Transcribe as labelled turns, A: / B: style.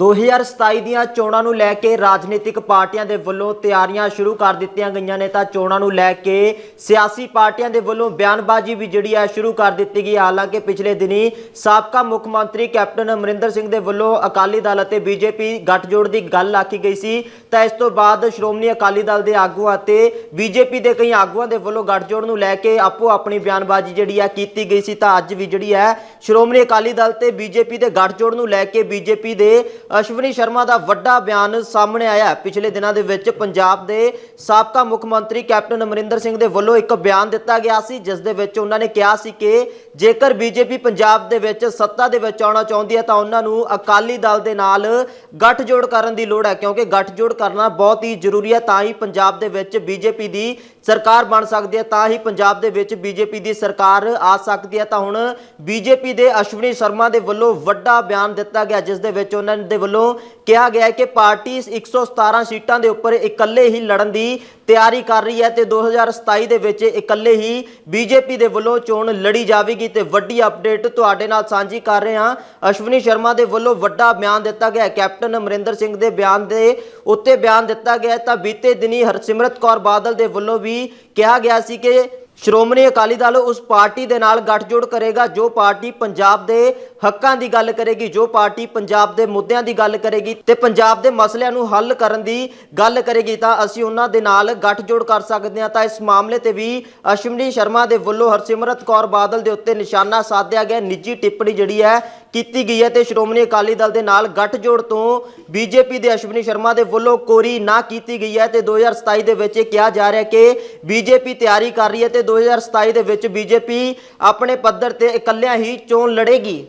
A: 2027 ਦੀਆਂ ਚੋਣਾਂ ਨੂੰ ਲੈ ਕੇ ਰਾਜਨੀਤਿਕ ਪਾਰਟੀਆਂ ਦੇ ਵੱਲੋਂ ਤਿਆਰੀਆਂ ਸ਼ੁਰੂ ਕਰ ਦਿੱਤੀਆਂ ਗਈਆਂ ਨੇ। ਤਾਂ ਚੋਣਾਂ ਨੂੰ ਲੈ ਕੇ ਸਿਆਸੀ ਪਾਰਟੀਆਂ ਦੇ ਵੱਲੋਂ ਬਿਆਨਬਾਜ਼ੀ ਵੀ ਜਿਹੜੀ ਹੈ ਸ਼ੁਰੂ ਕਰ ਦਿੱਤੀ ਗਈ। ਹਾਲਾਂਕਿ ਪਿਛਲੇ ਦਿਨੀ ਸਾਬਕਾ ਮੁੱਖ ਮੰਤਰੀ ਕੈਪਟਨ ਅਮਰਿੰਦਰ ਸਿੰਘ ਦੇ ਵੱਲੋਂ ਅਕਾਲੀ ਦਲ ਅਤੇ ਬੀਜੇਪੀ ਗੱਠਜੋੜ ਦੀ ਗੱਲ ਆਖੀ ਗਈ ਸੀ। ਤਾਂ ਇਸ ਤੋਂ ਬਾਅਦ ਸ਼੍ਰੋਮਣੀ ਅਕਾਲੀ ਦਲ ਦੇ ਆਗੂਆਂ ਅਤੇ ਬੀਜੇਪੀ ਦੇ ਕਈ ਆਗੂਆਂ ਦੇ ਵੱਲੋਂ ਗੱਠਜੋੜ ਨੂੰ ਲੈ ਕੇ ਆਪੋ ਆਪਣੀ ਬਿਆਨਬਾਜ਼ੀ ਜਿਹੜੀ ਹੈ ਕੀਤੀ ਗਈ ਸੀ। ਤਾਂ ਅੱਜ ਵੀ ਜਿਹੜੀ ਹੈ ਸ਼੍ਰੋਮਣੀ ਅਕਾਲੀ ਦਲ ਤੇ ਬੀਜੇਪੀ ਦੇ ਗੱਠਜੋੜ ਨੂੰ ਲੈ ਕੇ ਬੀਜੇਪੀ ਦੇ ਅਸ਼ਵਨੀ ਸ਼ਰਮਾ ਦਾ ਵੱਡਾ ਬਿਆਨ ਸਾਹਮਣੇ ਆਇਆ ਪਿਛਲੇ ਦਿਨਾਂ ਦੇ ਵਿੱਚ ਪੰਜਾਬ ਦੇ ਸਾਬਕਾ ਮੁੱਖ ਮੰਤਰੀ ਕੈਪਟਨ ਅਮਰਿੰਦਰ ਸਿੰਘ ਦੇ ਵੱਲੋਂ ਇੱਕ ਬਿਆਨ ਦਿੱਤਾ ਗਿਆ ਸੀ, ਜਿਸ ਦੇ ਵਿੱਚ ਉਹਨਾਂ ਨੇ ਕਿਹਾ ਸੀ ਕਿ ਜੇਕਰ ਬੀਜੇਪੀ ਪੰਜਾਬ ਦੇ ਵਿੱਚ ਸੱਤਾ ਦੇ ਵਿੱਚ ਆਉਣਾ ਚਾਹੁੰਦੀ ਹੈ ਤਾਂ ਉਹਨਾਂ ਨੂੰ ਅਕਾਲੀ ਦਲ ਦੇ ਨਾਲ ਗੱਠਜੋੜ ਕਰਨ ਦੀ ਲੋੜ ਹੈ, ਕਿਉਂਕਿ ਗੱਠਜੋੜ ਕਰਨਾ ਬਹੁਤ ਹੀ ਜ਼ਰੂਰੀ ਹੈ, ਤਾਂ ਹੀ ਪੰਜਾਬ ਦੇ ਵਿੱਚ ਬੀਜੇਪੀ ਦੀ ਸਰਕਾਰ ਬਣ ਸਕਦੀ ਹੈ, ਤਾਂ ਹੀ ਪੰਜਾਬ ਦੇ ਵਿੱਚ ਬੀਜੇਪੀ ਦੀ ਸਰਕਾਰ ਆ ਸਕਦੀ ਹੈ। ਤਾਂ ਹੁਣ ਬੀਜੇਪੀ ਦੇ ਅਸ਼ਵਨੀ ਸ਼ਰਮਾ ਦੇ ਵੱਲੋਂ ਵੱਡਾ ਬਿਆਨ ਦਿੱਤਾ ਗਿਆ, ਜਿਸ ਦੇ ਵਿੱਚ ਉਹਨਾਂ ਦੇ ਵੱਲੋਂ ਕਿਹਾ ਗਿਆ ਹੈ ਕਿ ਪਾਰਟੀ 117 ਸੀਟਾਂ ਦੇ ਉੱਪਰ ਇਕੱਲੇ ਹੀ ਲੜਨ ਦੀ ਤਿਆਰੀ ਕਰ ਰਹੀ ਹੈ ਤੇ 2027 ਦੇ ਵਿੱਚ ਇਕੱਲੇ ਹੀ ਬੀਜੇਪੀ ਦੇ ਵੱਲੋਂ ਚੋਣ ਲੜੀ ਜਾਵੇਗੀ ਤੇ ਵੱਡੀ ਅਪਡੇਟ ਤੁਹਾਡੇ ਨਾਲ ਸਾਂਝੀ ਕਰ ਰਹੇ ਹਾਂ। ਅਸ਼ਵਨੀ ਸ਼ਰਮਾ ਦੇ ਵੱਲੋਂ ਵੱਡਾ ਬਿਆਨ ਦਿੱਤਾ ਗਿਆ ਕੈਪਟਨ ਅਮਰਿੰਦਰ ਸਿੰਘ ਦੇ ਬਿਆਨ ਦੇ ਉੱਤੇ ਬਿਆਨ ਦਿੱਤਾ ਗਿਆ ਤਾਂ ਬੀਤੇ ਦਿਨੀ ਹਰਸਿਮਰਤ ਕੌਰ ਬਾਦਲ ਦੇ ਵੱਲੋਂ ਵੀ ਕਿਹਾ ਗਿਆ ਸੀ ਕਿ ਸ਼੍ਰੋਮਣੀ ਅਕਾਲੀ ਦਲ ਉਸ ਪਾਰਟੀ ਦੇ ਨਾਲ ਗੱਠਜੋੜ ਕਰੇਗਾ। ਜੋ ਪਾਰਟੀ ਪੰਜਾਬ ਦੇ ਹੱਕਾਂ ਦੀ ਗੱਲ ਕਰੇਗੀ, ਜੋ ਪਾਰਟੀ ਪੰਜਾਬ ਦੇ ਮੁੱਦਿਆਂ ਦੀ ਗੱਲ ਕਰੇਗੀ ਤੇ ਪੰਜਾਬ ਦੇ ਮਸਲਿਆਂ ਨੂੰ ਹੱਲ ਕਰਨ ਦੀ ਗੱਲ ਕਰੇਗੀ, ਤਾਂ ਅਸੀਂ ਉਹਨਾਂ ਦੇ ਨਾਲ ਗੱਠਜੋੜ ਕਰ ਸਕਦੇ ਹਾਂ। ਤਾਂ ਇਸ ਮਾਮਲੇ ਤੇ ਵੀ ਅਸ਼ਵਨੀ ਸ਼ਰਮਾ ਦੇ ਵੱਲੋਂ ਹਰਸਿਮਰਤ ਕੌਰ ਬਾਦਲ ਦੇ ਉੱਤੇ ਨਿਸ਼ਾਨਾ ਸਾਧਿਆ ਗਿਆ। ਨਿੱਜੀ ਟਿੱਪਣੀ ਜਿਹੜੀ ਹੈ ਕੀਤੀ ਗਈ ਹੈ ਤੇ ਸ਼੍ਰੋਮਣੀ ਅਕਾਲੀ ਦਲ ਦੇ ਨਾਲ ਗੱਠਜੋੜ ਤੋਂ ਬੀਜੇਪੀ ਦੇ ਅਸ਼ਵਨੀ ਸ਼ਰਮਾ ਦੇ ਵੱਲੋਂ ਕੋਰੀ ਨਾ ਕੀਤੀ ਗਈ ਹੈ ਤੇ 2027 ਦੇ ਵਿੱਚ ਇਹ ਕਿਹਾ ਜਾ ਰਿਹਾ ਕਿ ਬੀਜੇਪੀ ਤਿਆਰੀ ਕਰ ਰਹੀ ਹੈ ਤੇ 2027 ਦੇ ਵਿੱਚ ਬੀਜੇਪੀ ਆਪਣੇ ਪੱਧਰ ਤੇ ਇਕੱਲਿਆਂ ਹੀ ਚੋਣ ਲੜੇਗੀ।